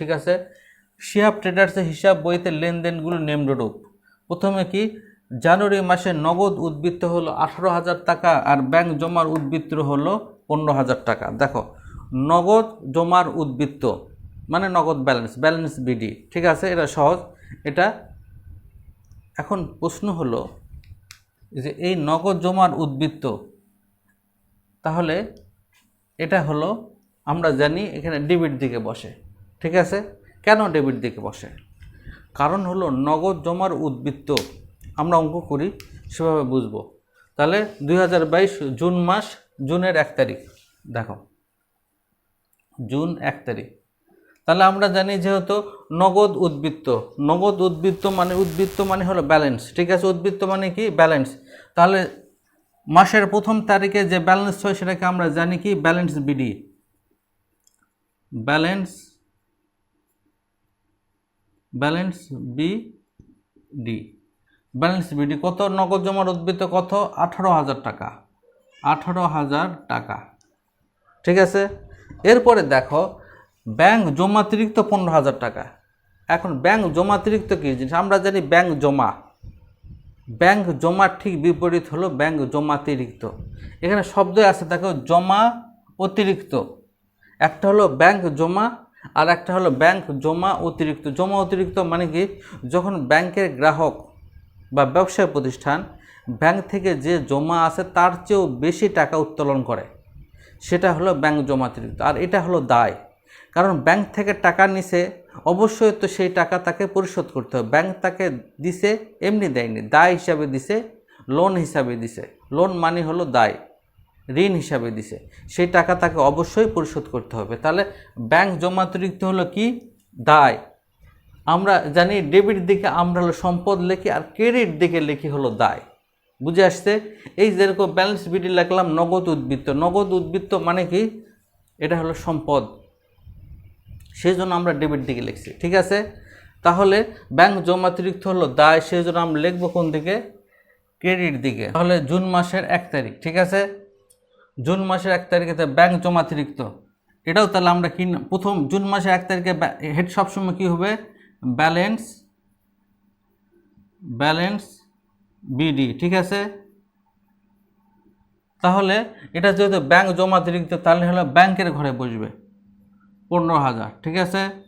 ঠিক আছে? শিহাব ট্রেডার্সের হিসাব বইতে লেনদেনগুলো নেমরূপ প্রথমে কি? জানুয়ারি মাসে নগদ উদ্বৃত্ত হলো আঠারো হাজার টাকা আর ব্যাংক জমার উদ্বৃত্ত হলো পনেরো হাজার টাকা। দেখো, নগদ জমার উদ্বৃত্ত মানে নগদ ব্যালেন্স ব্যালেন্স বিডি ঠিক আছে? এটা সহজ। এটা এখন প্রশ্ন হলো যে এই নগদ জমার উদ্বৃত্ত, তাহলে এটা হলো আমরা জানি এখানে ডেবিট দিকে বসে। ঠিক আছে? কেন ডেবিট দিকে বসে? কারণ হলো নগদ জমার উদ্বৃত্ত। আমরা অঙ্ক করি, সেভাবে বুঝব। তাহলে দুই হাজার বাইশ জুন মাস, জুনের এক তারিখ। দেখো। জুন এক তারিখ। তাহলে আমরা জানি যেহেতু নগদ উদ্বৃত্ত। নগদ উদ্বৃত্ত মানে উদ্বৃত্ত মানে হলো ব্যালেন্স ঠিক আছে? উদ্বৃত্ত মানে কি? ব্যালেন্স তাহলে মাসের প্রথম তারিখে যে ব্যালেন্স হয়, সেটাকে আমরা জানি কি? Balance BD balance balance B D. Balance BD কত? নগদ জমার উদ্বৃত্ত কত? আঠারো হাজার টাকা। আঠারো হাজার টাকা। ঠিক আছে? এরপরে দেখো, ব্যাংক জমাতিরিক্ত পনেরো হাজার টাকা। এখন ব্যাংক জমাতিরিক্ত কী জিনিস? আমরা জানি ব্যাংক জমা। ব্যাংক জমার ঠিক বিপরীত হলো ব্যাংক জমাতিরিক্ত এখানে শব্দ আছে, দেখো, জমা অতিরিক্ত। একটা হলো ব্যাংক জমা আর একটা হলো ব্যাংক জমা অতিরিক্ত জমা অতিরিক্ত মানে কি? যখন ব্যাংকের গ্রাহক বা ব্যবসায় প্রতিষ্ঠান ব্যাংক থেকে যে জমা আছে তার চেয়েও বেশি টাকা উত্তোলন করে, সেটা হলো ব্যাংক জমা অতিরিক্ত। আর এটা হলো দায়। কারণ ব্যাংক থেকে টাকা নিছে, অবশ্যই তো সেই টাকা তাকে পরিশোধ করতে হবে। ব্যাংক তাকে দিছে, এমনি দেয়নি। দায় হিসাবে দিছে লোন হিসাবে দিছে। লোন মানে হলো দায়। ঋণ হিসাবে দিছে। সেই টাকা তাকে অবশ্যই পরিশোধ করতে হবে। তাহলে ব্যাংক জমাতিরিক্ত হলো কি? দায়। আমরা জানি ডেবিট দিকে আমরা হলো সম্পদ লেখি আর ক্রেডিট দিকে লিখি হলো দায়। বুঝে আসছে? এই যেরকম ব্যালেন্স বিডি লিখলাম নগদ উদ্বৃত্ত। নগদ উদ্বৃত্ত মানে কি? এটা হলো সম্পদ। সেই জন্য আমরা ডেবিট দিকে লিখছি। ঠিক আছে? তাহলে ব্যাংক জমাতিরিক্ত হলো দায় সেই জন্য আমরা লিখব কোন দিকে? ক্রেডিট দিকে। তাহলে জুন মাসের এক তারিখ। ঠিক আছে? জুন মাসের এক তারিখে তো ব্যাংক জমাতিরিক্ত এটাও তাহলে আমরা কি না- প্রথম জুন মাসের এক তারিখে হেড সবসময় কী হবে? ব্যালেন্স ব্যালেন্স, বিডি, ঠিক আছে? তাহলে এটা যেহেতু ব্যাংক জমাতিরিক্ত তাহলে হলো ব্যাংকের ঘরে বসবে। পনেরো হাজার, ঠিক আছে?